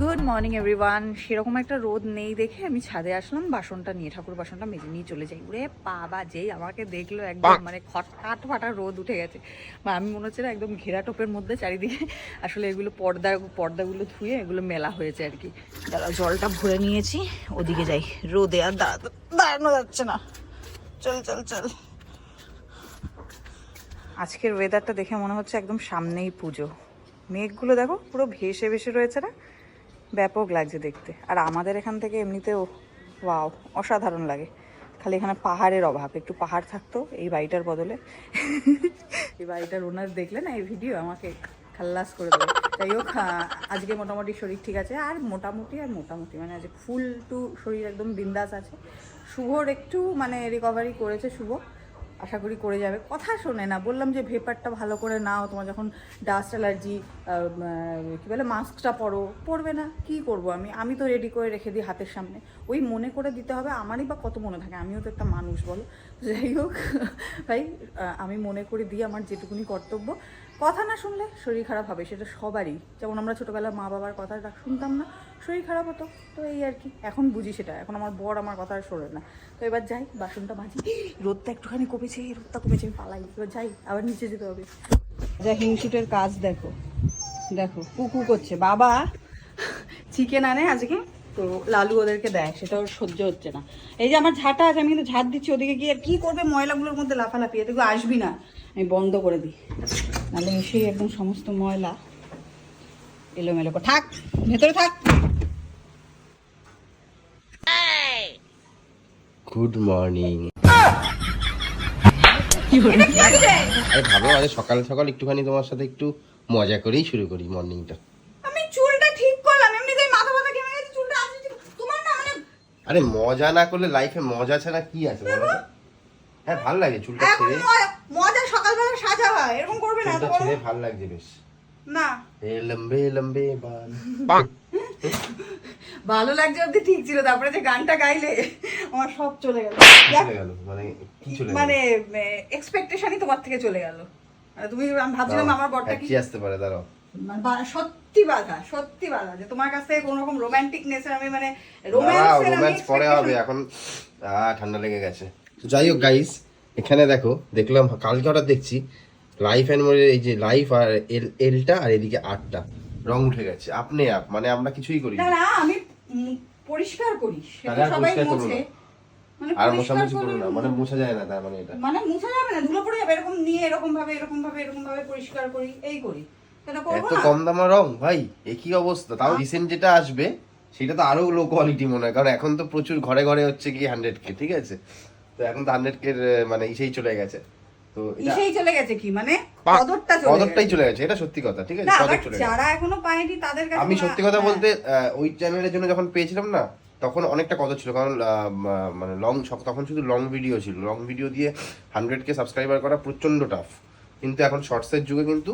Good morning everyone সেরকম একটা রোদ নেই দেখে আমি ছাদে আসলাম বাসনটা নিয়ে ঠাকুর বাসনটা মেজে নিয়ে চলে যাই। ওরে বাবা যেই আমাকে দেখল একদম মানে খটকাট ফাটা রোদ উঠে গেছে। বা আমি মনে হচ্ছে না একদম ঘেরা টোপের মধ্যে চারিদিকে আসলে এগুলো পর্দা পর্দাগুলো ধুয়ে এগুলো মেলা হয়েছে আর কি। দাঁড়া জলটা ভরে নিয়েছি ওদিকে যাই। রোদে আর দাঁড়া দাঁড়ানো যাচ্ছে না। চল চল চল। আজকের ওয়েদারটা দেখে মনে হচ্ছে একদম সামনেই পুজো। মেঘগুলো দেখো পুরো ভেসে ভেসে রয়েছে না? ব্যাপক লাগছে দেখতে। আর আমাদের এখান থেকে এমনিতেও, ওয়াও, অসাধারণ লাগে। খালি এখানে পাহাড়ের অভাব, একটু পাহাড় থাকতো এই বাড়িটার বদলে। এই বাড়িটার ওনার দেখলে না, এই ভিডিও আমাকে খাল্লাস করে দেবে। যাই হোক আজকে মোটামুটি শরীর ঠিক আছে, আর মোটামুটি আর মোটামুটি মানে আজকে ফুল টু শরীর একদম বিন্দাস আছে। শুভর একটু মানে রিকভারি করেছে শুভ। আশা করি করে যাবে। কথা শোনে না, বললাম যে ভেপারটা ভালো করে নাও, তোমার যখন ডাস্ট অ্যালার্জি কী বলে, মাস্কটা পরো, পরবে না, কি করব আমি? আমি তো রেডি করে রেখে দিই হাতের সামনে। ওই মনে করে দিতে হবে, আমারই বা কত মনে থাকে? আমিও তো একটা মানুষ, বলো। যাই হোক, ভাই আমি মনে করে দিই আমার যেটুকুনি কর্তব্য। কথা না শুনলে শরীর খারাপ হবে, সেটা সবারই। যেমন আমরা ছোটোবেলায় মা বাবার কথাটা শুনতাম না, শরীর খারাপ হতো। তো এই আর কি, এখন বুঝি সেটা। এখন আমার বর আমার কথা আর শোনে না। তো এবার যাই, বাসনটা মাজি। রোদটা একটুখানি কমেছে রোদটা কমেছে পালাই। এবার যাই, আবার নিচে যেতে হবে। যা হিংসুটের কাজ, দেখো। দেখো কুকু করছে। বাবা, চিকেন আনে আজকে, তো লালু ওদেরকে দেয়, সেটা ওর সহ্য হচ্ছে না। এই যে আমার ঝাঁটা আছে, আমি কিন্তু ঝাঁট দিচ্ছি ওদিকে গিয়ে, আর কি করবে ময়লাগুলোর মধ্যে লাফালাফি? এদিকে আসবি না। আমি বন্ধ করে দিই। নাহলে এসেই একদম সমস্ত ময়লা এলোমেলো থাক ভেতরে থাক। গুড মর্নিং আরে ভাবো আরে সকাল সকাল একটুখানি তোমার সাথে একটু মজা করেই শুরু করি মর্নিংটা আমি চুলটা ঠিক করলাম এমনিতেই মাথা ব্যথা ঘেমে গেছে চুলটা আসছে তোমার না মানে আরে মজা না করলে লাইফে মজা ছাড়া কি আছে বলো হ্যাঁ ভালো লাগে চুলটা ছেড়ে। সকালবেলা সাজা হয় এরকম করবে না ছেড়ে ভালো লাগছে বেশ। না। এ লম্বে লম্বে বাল ভালো লাগছে অব্দি ঠিক ছিল তারপরে যে গানটা গাইলে আমার সব চলে গেল। চলে গেল মানে কি চলে গেল? মানে এক্সপেকটেশনই তোমার থেকে চলে গেল। মানে তুমি আমি ভাবছিলাম আমার বরটা কি আসতে পারে দাঁড়াও। মানে সত্যি বাধা সত্যি বাধা যে তোমার কাছ থেকে কোনো রকম রোমান্টিক নেসের আমি মানে রোম্যান্স পরে হবে এখন আহ ঠান্ডা লেগে গেছে। যাই হোক গাইস এখানে দেখো দেখলাম কালকে হঠাৎ দেখছি লাইফ অ্যান্ড মোডের এই যে লাইফ আর এল এলটা আর এদিকে আটটা রং উঠে গেছে। আপনি আপ মানে আমরা কিছুই করি না। না আমি পরিষ্কার করি। সেটা সবাই মোছে। মানে আর পরিষ্কার মোছামুছি করো না। মানে মোছা যায় না তার মানে এটা। মানে মুছা যাবে না ধুলো পড়ে যাবে এরকম নিয়ে এরকম ভাবে এরকম ভাবে এরকম ভাবে পরিষ্কার করি এই করি। এত কম দামা রং ভাই একই অবস্থা? তাও রিসেন্ট যেটা আসবে সেটা তো আরও লো কোয়ালিটি মনে হয়। কারণ এখন তো প্রচুর ঘরে ঘরে হচ্ছে কি হান্ড্রেড কে ঠিক আছে? তো এখন তো মানে ইসেই চলে গেছে। তো এটা ইসেই চলে গেছে কি? মানে কদরটা চলে কদরটাই চলে গেছে এটা সত্যি কথা ঠিক আছে? কদর চলে গেছে। যারা এখনও পায়নি তাদের কাছে আমি সত্যি কথা হ্যাঁ। বলতে ওই চ্যানেলের জন্য যখন পেয়েছিলাম না তখন অনেকটা কদর ছিল কারণ মানে লং তখন শুধু লং ভিডিও ছিল। লং ভিডিও দিয়ে হান্ড্রেড কে সাবস্ক্রাইবার করা প্রচণ্ড টাফ কিন্তু এখন শর্টসের যুগে কিন্তু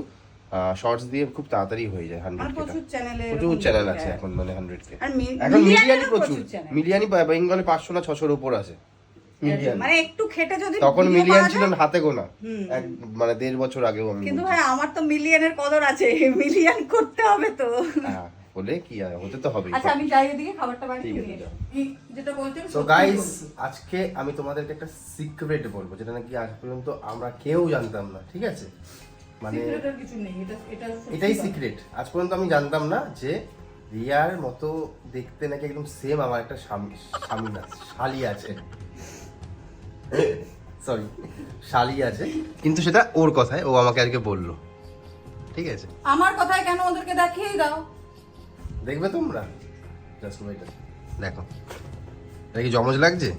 শর্টস দিয়ে খুব তাড়াতাড়ি হয়ে যায় হান্ড্রেড প্রচুর চ্যানেলে। আছে এখন মানে হান্ড্রেড কে এখন মিলিয়ানি প্রচুর। মিলিয়ানি বেঙ্গলে পাঁচশো না ছশোর উপর আছে। মানে একটু খেটে যদি তখন মিলিয়ন ছিল হাতে গোনা। এক মানে দেড় বছর আগেও আমি কিন্তু। ভাই আমার তো মিলিয়নের কদর আছে মিলিয়ন করতে হবে তো। হ্যাঁ, বলে কি আর হতে তো হবেই আচ্ছা আমি যাই ওদিকে খাবারটা আছে, নিয়ে যেটা বলতে তো গাইস আজকে আমি তোমাদেরকে একটা সিক্রেট বলব যেটা নাকি আজ পর্যন্ত আমরা কেউ জানতাম না ঠিক আছে? মানে কিছু নেই এটা এটা সত্যি এটাই সিক্রেট আজ পর্যন্ত আমি জানতাম না যে রিয়ার মতো দেখতে নাকি একদম সেম আমার একটা স্বামী স্বামী না শালি আছে। সরি শালি আছে। কিন্তু সেটা ওর কথায় ও আমাকে আজকে বলল। ঠিক আছে? আমার কথায় কেন ওদেরকে দেখিয়ে দাও? দেখবে তোমরা? জাস্ট ওয়েট দেখো। এটা কি জমজ লাগছে?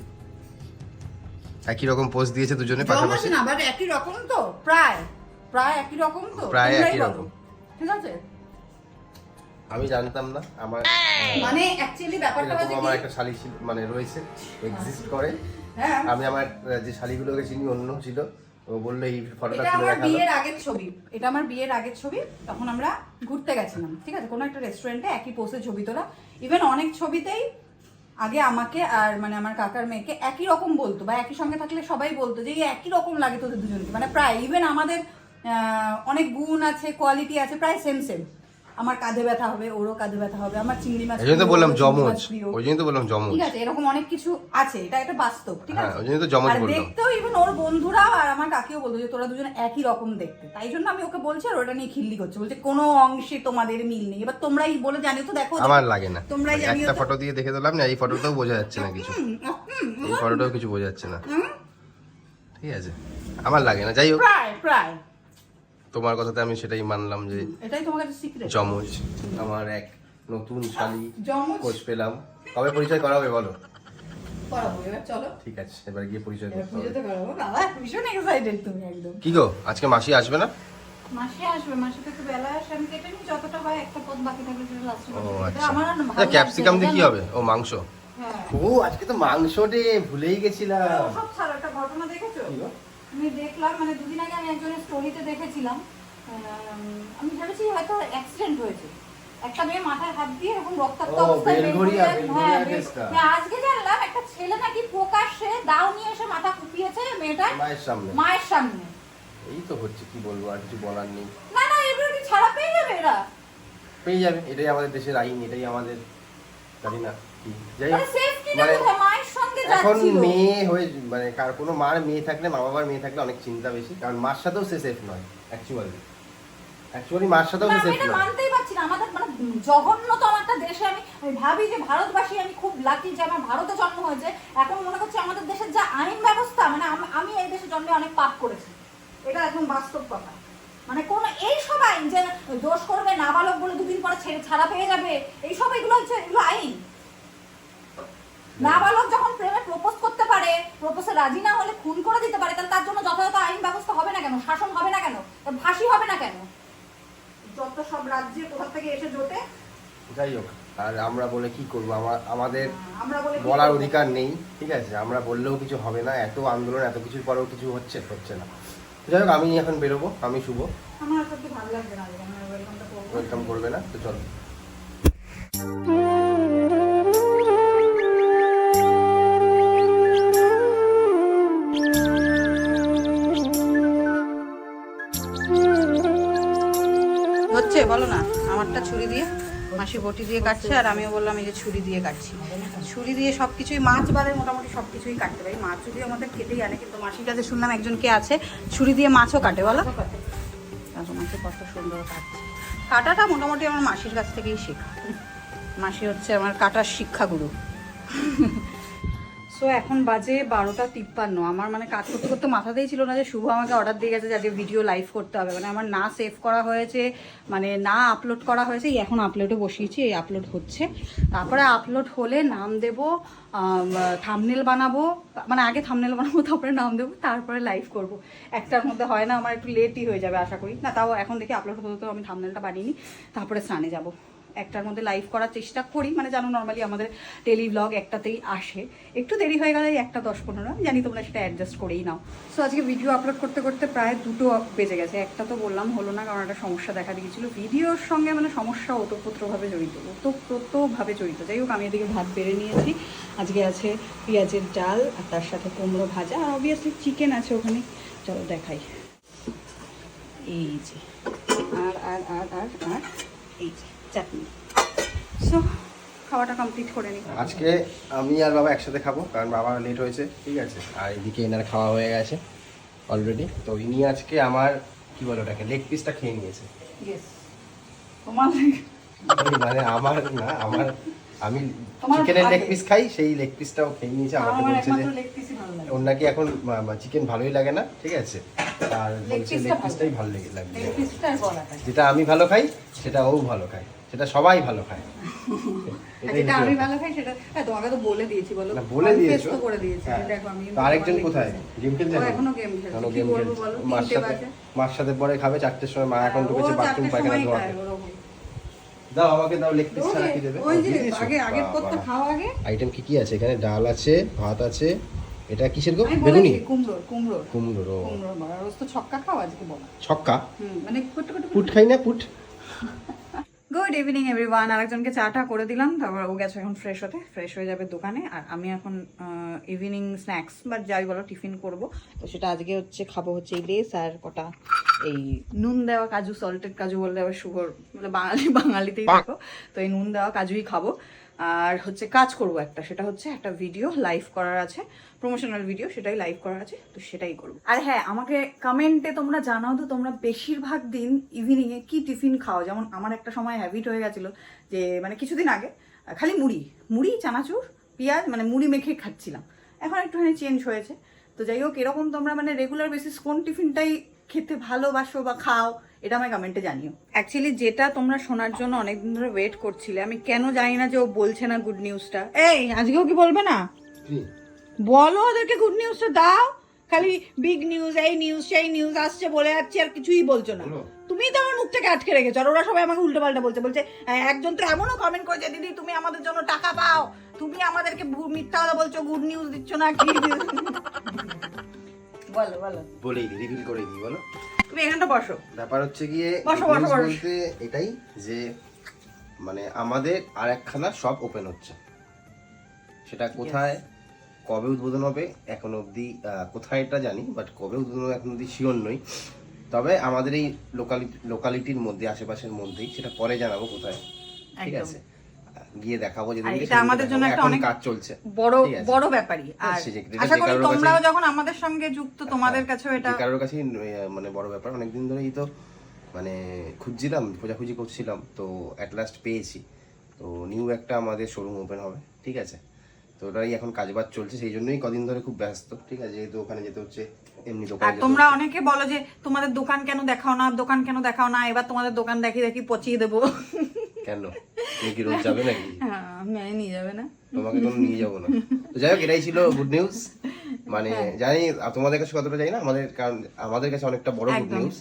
একই রকম পোস্ট দিয়েছে দুজনে পাশাপাশি? না বাট একই রকম তো প্রায়। প্রায় একই রকম তো প্রায় একই রকম। ঠিক আছে? আমি জানতাম না আমার মানে অ্যাকচুয়ালি ব্যাপারটা হচ্ছে আমার একটা শালি মানে রয়েছে এক্সিস্ট করে। আমি আমার যে শালিগুলোকে চিনি অন্য ছিল ও বলল এই ফটোটা এটা তুলে আমার বিয়ের আগের ছবি। এটা আমার বিয়ের আগের ছবি। তখন আমরা ঘুরতে গেছিলাম ঠিক আছে? কোনো একটা রেস্টুরেন্টে একই পোস্টে ছবি তোলা। ইভেন অনেক ছবিতেই আগে আমাকে আর মানে আমার কাকার মেয়েকে একই রকম বলতো বা একই সঙ্গে থাকলে সবাই বলতো যে একই রকম লাগে তোদের দুজনকে। মানে প্রায় ইভেন আমাদের আহ, অনেক গুণ আছে কোয়ালিটি আছে প্রায় সেম সেম আমার কাঁধে ব্যথা হবে ওরও কাঁধে ব্যথা হবে আমার চিংড়ি মাছ এই তো বললাম জমজ। ওই জন্য তো বললাম জমজ ঠিক আছে এরকম অনেক কিছু আছে এটা একটা বাস্তব ঠিক হ্যাঁ, আছে? ওই জন্য তো জমজ আর বললাম। দেখতেও ইভেন ওর বন্ধুরা আর আমার কাকিও বলতো যে তোরা দুজন একই রকম দেখতে। তাই জন্য আমি ওকে বলছি আর ওটা নিয়ে খিল্লি করছে বলছে কোনো অংশে তোমাদের মিল নেই। এবার তোমরাই বলে জানিও তো দেখো আমার লাগে না। তোমরাই জানিও একটা ফটো দিয়ে দেখে দিলাম না এই ফটোটাও বোঝা যাচ্ছে না কিছু। এই ফটোটাও কিছু বোঝা যাচ্ছে না। ঠিক আছে আমার লাগে না যাই হোক। প্রায় প্রায়। তোমার কথাতে আমি সেটাই মানলাম যে এটাই তোমার কাছে সিক্রেট জমজ আমার এক নতুন শালি জমজ কোচ পেলাম। কবে পরিচয় করাবে বলো? করাবো এবার চলো। ঠিক আছে এবার গিয়ে পরিচয় করতে হবে। পুজোতে করাবো। বাবা ভীষণ এক্সাইটেড তুমি একদম। কি গো আজকে মাসি আসবে না? আচ্ছা। আমার আর ভালো ক্যাপসিকাম দিয়ে কি হবে? ও মাংস? হ্যাঁ। ও আজকে তো মাংস ডে ভুলেই গেছিলাম। ঘটনা দেখেছ? আমি দেখলাম মানে দুদিন আগে আমি একজনের স্টোরিতে দেখেছিলাম। আমি ভেবেছি হয়তো অ্যাক্সিডেন্ট হয়েছে। একটা মেয়ে মাথায় হাত দিয়ে এরকম রক্তাক্ত অবস্থায় হয়ে- হ্যাঁ, আজকে জানলাম একটা ছেলে নাকি প্রকাশ্যে দাও নিয়ে এসে মাথা কুপিয়েছে মেয়েটার মায়ের সামনে। মায়ের সামনে। এই তো হচ্ছে কি বলব আর কিছু বলার নেই। না না এগুলো কি ছাড়া পেয়ে যাবে এরা? পেয়ে যাবে এটাই আমাদের দেশের আইন এটাই আমাদের জানি না কি। যাই মানে এখন মেয়ে হয়ে মানে কার কোনো মার মেয়ে থাকলে মা বাবার মেয়ে থাকলে অনেক চিন্তা বেশি। কারণ মার সাথেও সে সেফ নয় অ্যাকচুয়ালি অ্যাকচুয়ালি মার সাথেও সে সেফ নয়। মানতেই পারছি না। আমাদের মানে জঘন্যতম একটা দেশে আমি আমি ভাবি যে ভারতবাসী আমি খুব লাকি যে আমার ভারতে জন্ম হয়েছে। এখন মনে করছি আমাদের দেশের যা আইন ব্যবস্থা মানে আমি এই দেশে জন্মে অনেক পাপ করেছি। এটা একদম বাস্তব কথা। মানে কোন এই সব আইন যে দোষ করবে নাবালক বলে দুদিন পরে ছেড়ে ছাড়া পেয়ে যাবে এই সব এগুলো হচ্ছে এগুলো আইন। নাবালক যখন প্রেমে প্রপোজ করতে পারে প্রপোজে রাজি না হলে খুন করে দিতে পারে তাহলে তার জন্য যথাযথ আইন ব্যবস্থা হবে না কেন? শাসন হবে না কেন? ফাঁসি হবে না কেন? যত সব রাজ্যে কোথা থেকে এসে জোটে? যাই হোক আর আমরা বলে কি করব? আমার আমাদের বলার অধিকার নেই ঠিক আছে? আমরা বললেও কিছু হবে না এত আন্দোলন এত কিছুর পরেও কিছু হচ্ছে হচ্ছে না। যাই হোক আমি এখন বেরোবো আমি শুভ। আমার ভালো লাগবে না ওয়েলকাম করবে না তো চলো। ছুরি দিয়ে, মাসি বটি দিয়ে কাটছে আর আমিও বললাম এই যে ছুরি দিয়ে কাটছি। ছুরি দিয়ে সব কিছুই মাছ বাদে মোটামুটি সব কিছুই কাটতে পারি। মাছ যদিও আমাদের কেটেই আনে, কিন্তু মাসির কাছে শুনলাম একজনকে আছে, ছুরি দিয়ে মাছও কাটে, বলো? মাছে কত সুন্দর কাটছে। কাটাটা মোটামুটি আমার মাসির কাছ থেকেই শেখা। মাসি হচ্ছে আমার কাটার শিক্ষাগুরু। সো এখন বাজে বারোটা তিপ্পান্ন। আমার মানে কাজ করতে করতে মাথাতেই ছিল না যে শুভ আমাকে অর্ডার দিয়ে গেছে যাতে ভিডিও লাইভ করতে হবে। মানে আমার না সেভ করা হয়েছে মানে না আপলোড করা হয়েছে, এই এখন আপলোডে বসিয়েছি, এই আপলোড হচ্ছে। তারপরে আপলোড হলে নাম দেব থামনেল বানাবো মানে আগে থামনেল বানাবো, তারপরে নাম দেবো, তারপরে লাইভ করব। একটার মধ্যে হয় না, আমার একটু লেটই হয়ে যাবে, আশা করি। না, তাও এখন দেখি আপলোড হতে হতে আমি থামনেলটা বানিয়ে নিই, তারপরে স্নানে যাব। একটার মধ্যে লাইভ করার চেষ্টা করি। মানে জানো নর্মালি আমাদের টেলি ব্লগ একটাতেই আসে। একটু দেরি হয়ে গেলে একটা দশ পনেরো, জানি তোমরা সেটা অ্যাডজাস্ট করেই নাও। সো আজকে ভিডিও আপলোড করতে করতে প্রায় দুটো বেজে গেছে। একটা তো বললাম, হলো না, কারণ একটা সমস্যা দেখা দিয়েছিল। ভিডিওর সঙ্গে মানে সমস্যা ওতপ্রোতভাবে জড়িত ওতপ্রোতভাবে জড়িত। যাই হোক, আমি এদিকে ভাত বেড়ে নিয়েছি। আজকে আছে পেঁয়াজের ডাল আর তার সাথে কুমড়ো ভাজা। আর অবভিয়াসলি চিকেন আছে ওখানে। চলো দেখাই। এই যে, আর আর আর আর আর, এই যে। চাটনি। সো খাওয়াটা কমপ্লিট করে নিই আজকে আমি আর বাবা একসাথে খাব কারণ বাবা লেট হয়েছে ঠিক আছে? আর এদিকে এনার খাওয়া হয়ে গেছে অলরেডি তো ইনি আজকে আমার কি বলো ওটাকে লেগ পিসটা খেয়ে নিয়েছে। মানে আমার না আমার আমি চিকেনের লেগ পিস খাই সেই লেগ পিসটাও খেয়ে নিয়েছে আমাকে বলছে যে একমাত্র ভালো লাগে। ওর নাকি এখন চিকেন ভালোই লাগে না ঠিক আছে? আর বলছে লেগ পিসটাই ভালো লেগে। যেটা আমি ভালো খাই সেটা ও ভালো খায়। সেটা সবাই ভালো খায়। আর যেটা আমি ভালো খাই সেটা হ্যাঁ তোমাকে তো বলে দিয়েছি বলো। বলে Confess তো করে দিয়েছি। হ্যাঁ। দেখো আমি আরেকজন কোথায়? গেম খেলছে এখনও গেম খেলছে। কি বলব বলো? মার সাথে মার সাথে পরে খাবে চারটের সময় মা এখন হ্যাঁ, ঢুকেছে বাথরুম পায়খানা ধোয়াতে। দাও আমাকে দাও লেগ পিস ছাড়া কি দেবে। ওই যে আগে আগের পথটা খাও আগে। আইটেম কি কি আছে এখানে? ডাল আছে ভাত আছে। এটা কিসের গো? বেগুনি? কুমড়োর কুমড়োর। কুমড়োর কুমড়োর রোজ তো ছক্কা খাও আজকে বলো। ছক্কা? হুম মানে পুট খাই না পুট? গুড ইভিনিং এভরিওয়ান আরেকজনকে চাটা করে দিলাম তারপর ও গেছে এখন ফ্রেশ হতে। ফ্রেশ হয়ে যাবে দোকানে। আর আমি এখন ইভিনিং স্ন্যাক্স বা যাই বলো টিফিন করব। তো সেটা আজকে হচ্ছে খাব হচ্ছে এই লেস আর কটা এই নুন দেওয়া কাজু সল্টেড কাজু বললে আবার সুগার মানে বাঙালি বাঙালিতেই থাকো তো এই নুন দেওয়া কাজুই খাব। আর হচ্ছে কাজ করব একটা, সেটা হচ্ছে একটা ভিডিও লাইভ করার আছে প্রমোশনাল ভিডিও সেটাই লাইভ করার আছে, তো সেটাই করব। আর হ্যাঁ আমাকে কমেন্টে তোমরা জানাও তো, তোমরা বেশিরভাগ দিন ইভিনিংয়ে কি টিফিন খাও? যেমন আমার একটা সময় হ্যাবিট হয়ে গেছিল যে মানে কিছুদিন আগে, খালি মুড়ি মুড়ি, চানাচুর, পেঁয়াজ মানে মুড়ি মেখে খাচ্ছিলাম। এখন একটুখানি চেঞ্জ হয়েছে। তো যাই হোক, এরকম তোমরা মানে রেগুলার বেসিস কোন টিফিনটাই খেতে ভালোবাসো বা খাও এটা আমায় কমেন্টে জানিও। অ্যাকচুয়ালি যেটা তোমরা শোনার জন্য অনেকদিন ধরে ওয়েট করছিলে আমি কেন জানি না যে ও বলছে না গুড নিউজটা এই আজকেও কি বলবে না? বলো ওদেরকে গুড নিউজটা দাও। খালি বিগ নিউজ এই নিউজ সেই নিউজ আসছে বলে যাচ্ছে আর কিছুই বলছো না। তুমি তো আমার মুখ থেকে আটকে রেখেছো আর ওরা সবাই আমাকে উল্টো পাল্টা বলছে বলছে "হ্যাঁ, একজন তো এমনও কমেন্ট করেছে দিদি তুমি আমাদের জন্য টাকা পাও তুমি আমাদেরকে মিথ্যা কথা বলছো গুড নিউজ দিচ্ছ না কি বলো বলো। বলেই দিই রিভিল করে দিই বলো। তুমি এখানটা বসো। ব্যাপার হচ্ছে গিয়ে বসো, বসো। বলতে এটাই যে মানে আমাদের আর একখানা শপ ওপেন হচ্ছে। সেটা কোথায় কবে উদ্বোধন হবে এখন অবধি কোথায় এটা জানি বাট কবে উদ্বোধন হবে এখন অবধি শিওর নই। তবে আমাদের এই লোকালিটি লোকালিটির মধ্যে আশেপাশের মধ্যেই সেটা পরে জানাব কোথায়। ঠিক আছে? গিয়ে দেখাবো যেদিন এটা আমাদের জন্য একটা অনেক কাজ চলছে। বড় বড় ব্যাপারই। আর আশা করি তোমরাও যখন আমাদের সঙ্গে যুক্ত তোমাদের কাছেও এটা কারোর কাছেই মানে বড় ব্যাপার। অনেকদিন ধরেই তো মানে খুঁজছিলাম খোঁজাখুঁজি করছিলাম তো অ্যাট লাস্ট পেয়েছি। তো নিউ একটা আমাদের শোরুম ওপেন হবে ঠিক আছে? তো ওটাই এখন কাজবাজ চলছে সেই জন্যই কদিন ধরে খুব ব্যস্ত ঠিক আছে? যেহেতু ওখানে যেতে হচ্ছে এমনি দোকান তোমরা অনেকে বলো যে তোমাদের দোকান কেন দেখাও না? দোকান কেন দেখাও না? এবার তোমাদের দোকান দেখি দেখি পচিয়ে দেবো। কেন? তুমি কি রোজ যাবে নাকি? হ্যাঁ নিয়ে যাবে না। তোমাকে কোনো নিয়ে যাব না। তো যাই হোক এটাই ছিল গুড নিউজ মানে হ্যাঁ। জানি তোমাদের কাছে কতটা জানি না আমাদের কারণ আমাদের কাছে অনেকটা বড় গুড নিউজ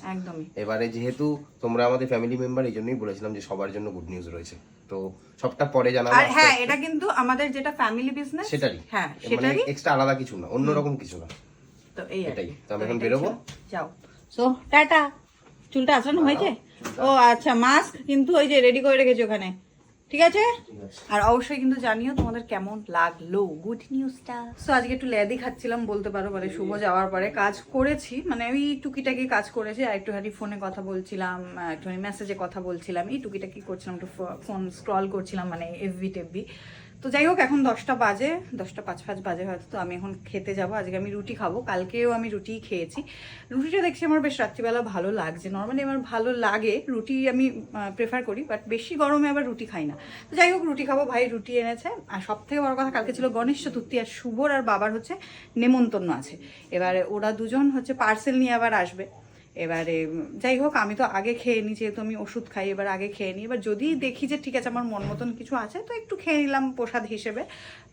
এবারে যেহেতু তোমরা আমাদের ফ্যামিলি মেম্বার এই জন্যই বলেছিলাম যে সবার জন্য গুড নিউজ রয়েছে। তো সবটা পরে জানাব আর হ্যাঁ এটা কিন্তু আমাদের যেটা ফ্যামিলি বিজনেস সেটারই। হ্যাঁ মানে সেটারই। এক্সট্রা আলাদা কিছু না অন্যরকম কিছু না। তো এই এটাই। তো আমি এখন বেরোবো? যাও। সো টাটা। চুলটা আসানো হয়েছে? ও আচ্ছা মাস্ক কিন্তু ওই যে রেডি করে রেখেছি ওখানে। ঠিক আছে? আর অবশ্যই কিন্তু জানিও তোমাদের কেমন লাগল। গুড নিউজটা সো আজকে একটু ল্যাদি খাচ্ছিলাম বলতে পারো মানে শুভ যাওয়ার পরে কাজ করেছি। মানে ওই টুকিটাকি কাজ করেছি আর একটুখানি ফোনে কথা বলছিলাম একটুখানি মেসেজে কথা বলছিলাম। এই টুকিটাকি করছিলাম একটু ফোন স্ক্রল করছিলাম মানে এফবি টেফবি তো যাই হোক, এখন দশটা বাজে, দশটা পাঁচ পাঁচ বাজে হয়তো, তো আমি এখন খেতে যাব। আজকে আমি রুটি খাব। কালকেও আমি রুটিই খেয়েছি। রুটিটা দেখছি আমার বেশ রাত্রিবেলা ভালো লাগছে। নর্মালি আমার ভালো লাগে, রুটি আমি প্রেফার করি বাট বেশি গরমে আবার রুটি খাই না। তো যাই হোক, রুটি খাব। ভাই রুটি এনেছে। আর সব থেকে বড় কথা কালকে ছিল গণেশ চতুর্থী আর শুভর আর বাবার হচ্ছে নেমন্তন্ন আছে। এবারে ওরা দুজন হচ্ছে পার্সেল নিয়ে আবার আসবে। এবারে যাই হোক, আমি তো আগে খেয়ে নিই যেহেতু আমি ওষুধ খাই, এবার আগে খেয়ে নিই এবার যদি দেখি যে ঠিক আছে, আমার মন মতন কিছু আছে, তো একটু খেয়ে নিলাম প্রসাদ হিসেবে।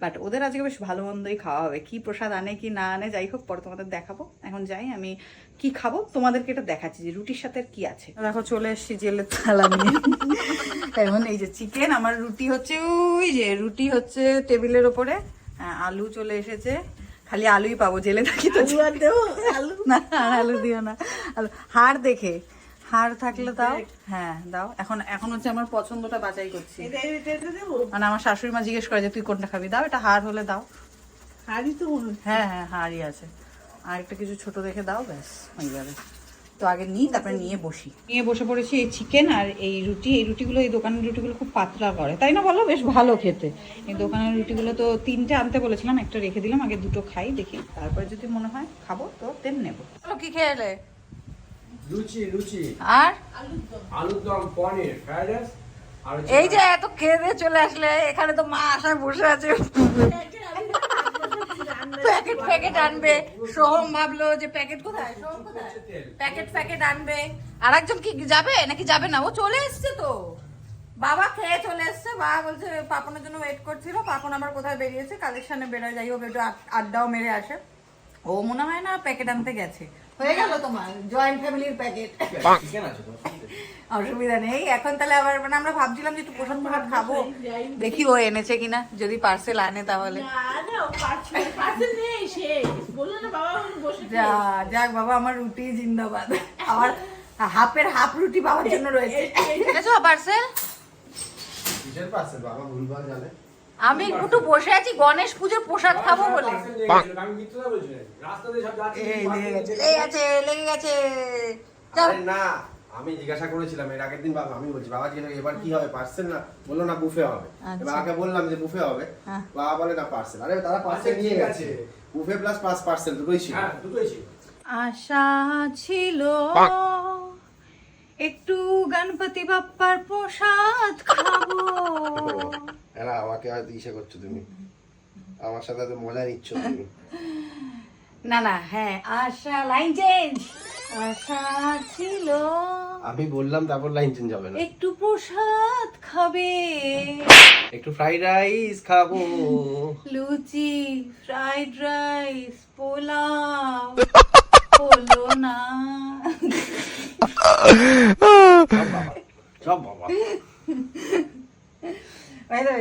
বাট ওদের আজকে বেশ ভালো মন্দই খাওয়া হবে। কি প্রসাদ আনে, কি না আনে, যাই হোক, পরে তোমাদের দেখাবো। এখন যাই, আমি কি খাব? তোমাদেরকে এটা দেখাচ্ছি যে রুটির সাথে কি আছে। দেখো, চলে এসেছি জেলের থালা নিয়ে। এখন এই যে চিকেন, আমার রুটি হচ্ছে, ওই যে রুটি হচ্ছে টেবিলের ওপরে আলু চলে এসেছে। খালি আলুই পাবো জেলে থাকি তো আলু না আলু দিও না। আলু হাড় দেখে। হাড় থাকলে দাও। হ্যাঁ দাও। এখন এখন হচ্ছে আমার পছন্দটা বাছাই করছি। মানে আমার শাশুড়ি মা জিজ্ঞেস করে যে তুই কোনটা খাবি? দাও এটা হাড় হলে দাও। হাড়ি তো হ্যাঁ হ্যাঁ হাড়ই আছে। আর একটা কিছু ছোট দেখে দাও ব্যাস হয়ে যাবে। তো আগে নিই তারপরে নিয়ে বসি। নিয়ে বসে পড়েছি এই চিকেন আর এই রুটি। এই রুটিগুলো এই দোকানের রুটিগুলো খুব পাতলা করে। তাই না বলো? বেশ ভালো খেতে। এই দোকানের রুটিগুলো তো তিনটে আনতে বলেছিলাম একটা রেখে দিলাম আগে দুটো খাই দেখি। তারপরে যদি মনে হয় খাব তো তেম নেব। চলো কি খেয়ে এলে? লুচি লুচি। আর? আলুর দম পনির ফ্রাইড রাইস এই যে এত খেয়ে দিয়ে চলে আসলে এখানে তো মা আসায় বসে আছে। প্যাকেট প্যাকেট আনবে। সোহম ভাবলো যে প্যাকেট কোথায়? প্যাকেট প্যাকেট আনবে। আর একজন কি যাবে? নাকি যাবে না? ও চলে এসছে তো। বাবা খেয়ে চলে এসছে। বাবা বলছে, পাপনের জন্য ওয়েট করছিল। পাপন আবার কোথায় বেরিয়েছে? কালেকশনে বেরোয়। যাই হোক, একটু আড- আড্ডাও মেরে আসে। ও মনে হয় না প্যাকেট আনতে গেছে। হয়ে গেল তোমার জয়েন্ট ফ্যামিলির প্যাকেট অসুবিধা নেই। এখন তাহলে আবার মানে আমরা ভাবছিলাম যে একটু প্রসাদ প্রসাদ খাব। দেখি ও এনেছে কিনা। যদি পার্সেল আনে তাহলে। যা যাক বাবা আমার রুটি জিন্দাবাদ। আমার হাফের হাফ রুটি পাওয়ার জন্য রয়েছে। পার্সেল কিসের পার্সেল বাবা ভুলভাল জানে। আমি একটু বসে আছি গণেশ পুজোর প্রসাদ খাব বলে। আমি মিথ্যে কথা বলছি না। রাস্তাতে সব যাচ্ছে এই লেগে গেছে লেগে না আমি জিজ্ঞাসা করেছিলাম এর আগের দিন বাবা আমি বলছি বাবা কি এবার কি হবে পার্সেল না? বলল না বুফে হবে। আচ্ছা। বাবাকে বললাম যে বুফে হবে। হ্যাঁ। বাবা বলে না পার্সেল আরে তারা পার্সেল আচ্ছা, নিয়ে ঠিক গেছে। আছে। বুফে প্লাস পাঁচ পার্সেল দুটোই ছিল। হ্যাঁ দুটোই ছিল। আশা ছিল একটু গণপতি বাপ্পার প্রসাদ খাব। আমাকে হয়তো ইসে করছ তুমি। আমার সাথে তো মজা নিচ্ছ তুমি। না না হ্যাঁ আশা লাইন চেঞ্জ। আশা ছিল। আমি বললাম তারপর লাইন চেঞ্জ হবে না। একটু প্রসাদ খাবে। একটু ফ্রাইড রাইস খাব। লুচি ফ্রাইড রাইস পোলাও। হলো না। সব বাবা। সব বাবা।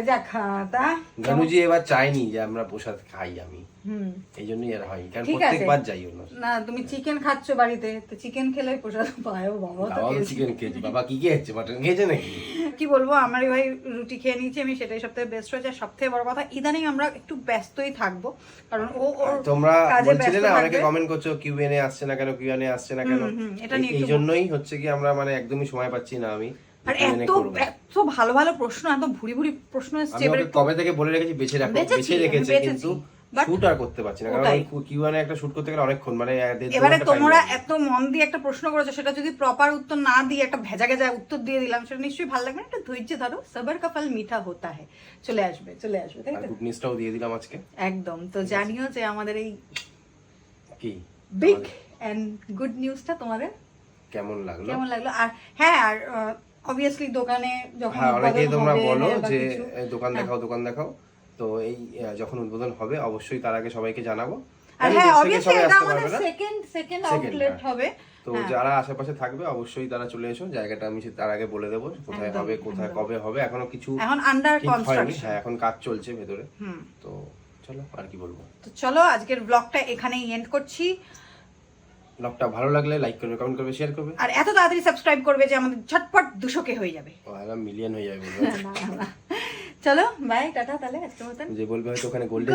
যা খাতা গানুজি এবার চাইনি যে আমরা প্রসাদ খাই আমি। হুম। এই জন্যই আর হয় কারণ প্রত্যেকবার যাই ওনার না। তুমি চিকেন খাচ্ছ বাড়িতে তো চিকেন খেলে প্রসাদ পায়ও বাবা তো চিকেন খেয়েছি। বাবা কি খেয়েছে? মাটন খেয়েছে নাকি? কি বলব আমার ভাই রুটি খেয়ে নিয়েছি আমি সেটাই সব সবথেকে বেস্ট হয়েছে। সব থেকে বড় কথা ইদানিং আমরা একটু ব্যস্তই থাকব কারণ ও ওর তোমরা বলছিলে না অনেকে কমেন্ট করছ কিউএনএ আসছে না কেন কিউএনএ আসছে না কেন? এটা নিয়ে এই জন্যই হচ্ছে কি আমরা মানে একদমই সময় পাচ্ছি না আমি। আর এত এত ভালো ভালো প্রশ্ন এত ভুড়ি ভুড়ি প্রশ্ন এসছে আমি কবে থেকে বলে রেখেছি? বেছে রাখো বেছে রেখেছে। কিন্তু শুট আর করতে পারছি না কারণ কিউএনএ একটা শুট করতে গেলে অনেকক্ষণ মানে এবারে তোমরা এত মন দিয়ে একটা প্রশ্ন করেছ সেটা যদি প্রপার উত্তর না দিয়ে একটা ভেজা গেজা উত্তর দিয়ে দিলাম সেটা নিশ্চয়ই ভালো লাগবে না? একটু ধৈর্য ধরো সবার কপাল মিঠা হতা হয়। চলে আসবে চলে আসবে তাই তো? গুড নিউজটাও দিয়ে দিলাম আজকে। একদম তো জানিও যে আমাদের এই কি? বিগ এন্ড গুড নিউজটা তোমাদের কেমন লাগল? কেমন লাগল? আর হ্যাঁ আর অবভিয়াসলি দোকানে যখন হ্যাঁ অনেকেই তোমরা বলো যে দোকান হ্যাঁ। দেখাও দোকান দেখাও। তো এই যখন উদ্বোধন হবে অবশ্যই তার আগে সবাইকে জানাব। আর হ্যাঁ অবভিয়াসলি এটা আমাদের সেকেন্ড সেকেন্ড আউটলেট। হবে। তো। যারা আশেপাশে থাকবে অবশ্যই তারা চলে এসো। জায়গাটা আমি তার আগে বলে দেবো কোথায় হবে কোথায় কবে হবে। এখনও কিছু এখন আন্ডার কনস্ট্রাকশন হ্যাঁ এখন কাজ চলছে ভেতরে। তো চলো আর কি বলব? তো চলো আজকের ব্লগটা এখানেই এন্ড করছি। ব্লগটা ভালো লাগলে লাইক করবে কমেন্ট করবে শেয়ার করবে। আর এত তাড়াতাড়ি সাবস্ক্রাইব করবে যে আমাদের ঝটপট দুশোকে হয়ে যাবে। ও আর মিলিয়ন হয়ে যাবে। চলো বাই টাটা তাহলে আজকের মতন। যে বলবে হয়তো ওখানে গোল্ডেন